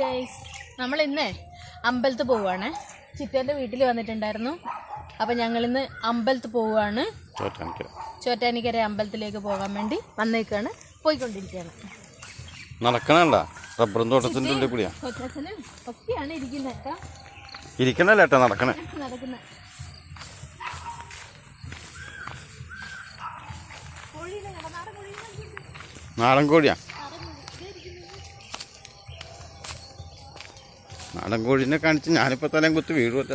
Guys നമ്മൾ ഇന്ന് അമ്പലത്തിൽ പോവുകയാണ്. ചിറ്റേന്റെ വീട്ടിൽ വന്നിട്ടുണ്ടായിരുന്നു. അപ്പം ഞങ്ങളിന്ന് അമ്പലത്തിൽ പോവുകയാണ്. ചോറ്റാനിക്കര. ചോറ്റാനിക്കര അമ്പലത്തിലേക്ക് പോകാൻ വേണ്ടി വന്നേക്കാണ്. പോയിക്കൊണ്ടിരിക്കുകയാണ്. നടക്കണണ്ട. റബ്ബർ തോട്ടത്തിന്റെ ഉള്ളിൽ കൂടിയാ. ഒക്കെയാണ് ഇരിക്കുന്നത് ഇരിക്കണല്ല ഏട്ടാ നടക്കണേ. നടക്കുന്നത് നാടൻ കോഴിയാ. നാടൻ കോഴിനെ കാണിച്ച് ഞാനിപ്പോൾ തലയും കുത്തി വീഴുമല്ല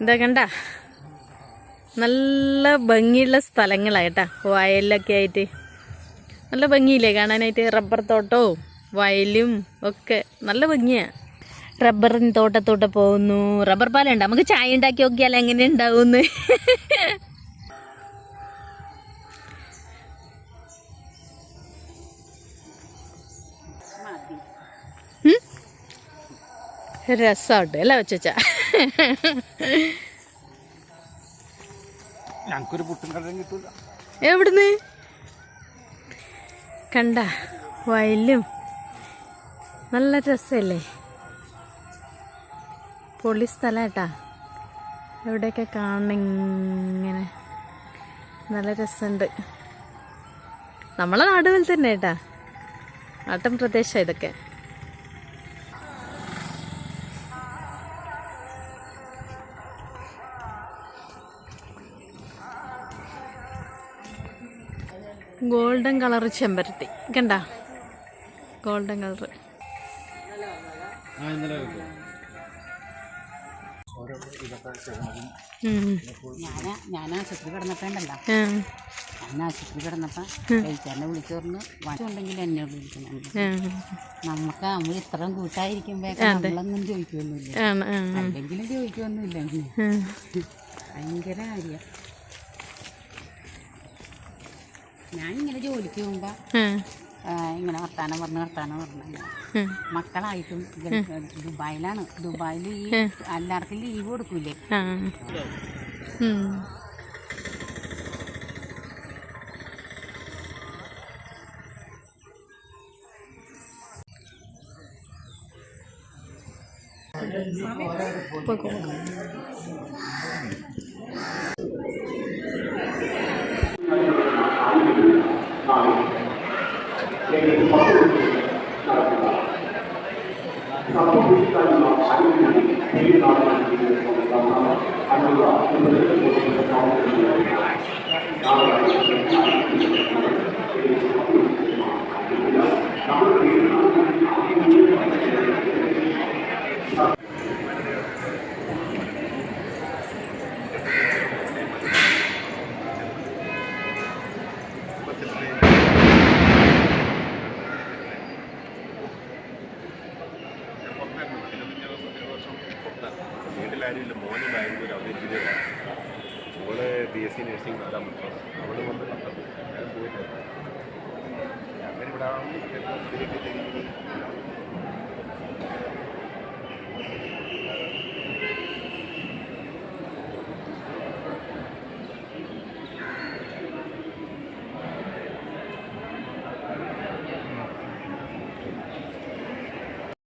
എന്താ കണ്ട? നല്ല ഭംഗിയുള്ള സ്ഥലങ്ങളായിട്ടാ വയലിലൊക്കെ ആയിട്ട്. നല്ല ഭംഗിയില്ലേ കാണാനായിട്ട്? റബ്ബർ തോട്ടവും വയലും ഒക്കെ നല്ല ഭംഗിയാ. റബ്ബറിൻ തോട്ടത്തോട്ട് പോകുന്നു. റബ്ബർ പാലുണ്ട് നമുക്ക് ചായ ഉണ്ടാക്കി നോക്കിയാൽ എങ്ങനെ ഉണ്ടാവുമെന്ന് രസമുണ്ട് അല്ലേ വെച്ചാ ഞങ്ങൾക്കൊരു പുട്ടും കടലും കിട്ടൂല. എവിടുന്ന്? കണ്ട വയലും. നല്ല രസമല്ലേ? പൊളി സ്ഥലമായിട്ടാ എവിടെയൊക്കെ കാണണം ഇങ്ങനെ. നല്ല രസമുണ്ട്. നമ്മളെ നാട് പോലെ തന്നെ കേട്ടാ. നാട്ടൻ പ്രദേശം ഇതൊക്കെ. ഗോൾഡൻ കളർ ചെമ്പരത്തി. കണ്ട? ഗോൾഡൻ കളർ ഞാൻ ആശുപത്രി കിടന്നപ്പോണ്ടല്ലോ. ആശുപത്രി വണ്ടുണ്ടെങ്കിൽ എന്നെ നമുക്ക് നമ്മൾ ഇത്രയും കൂട്ടായിരിക്കുമ്പോ നമ്മളൊന്നും ചോദിക്കുമൊന്നുമില്ല അല്ലെങ്കിലും ചോദിക്കുമൊന്നുമില്ല ഭയങ്കര കാര്യ. ഞാനിങ്ങനെ ജോലിക്ക് പോകുമ്പോ ഇങ്ങനെ വർത്താനം പറഞ്ഞ് വർത്താനം പറഞ്ഞു. മക്കളായിട്ടും ദുബായിലാണ്. ദുബായിൽ ഈ എല്ലാവർക്കും ലീവ് കൊടുക്കൂലേ? எங்களுக்கு மக்களுக்கு நடக்கிறார் சமூக விழிப்புணர்வு அறிவியல் பெரிய நாடுகள் அன்புள்ள വീട്ടിലാരുമില്ല മോനും ബാംഗ്ലൂർ എഞ്ചിനീയറാണ് മോൾ ബി എസ് സി നഴ്സിംഗ് നടത്താൻ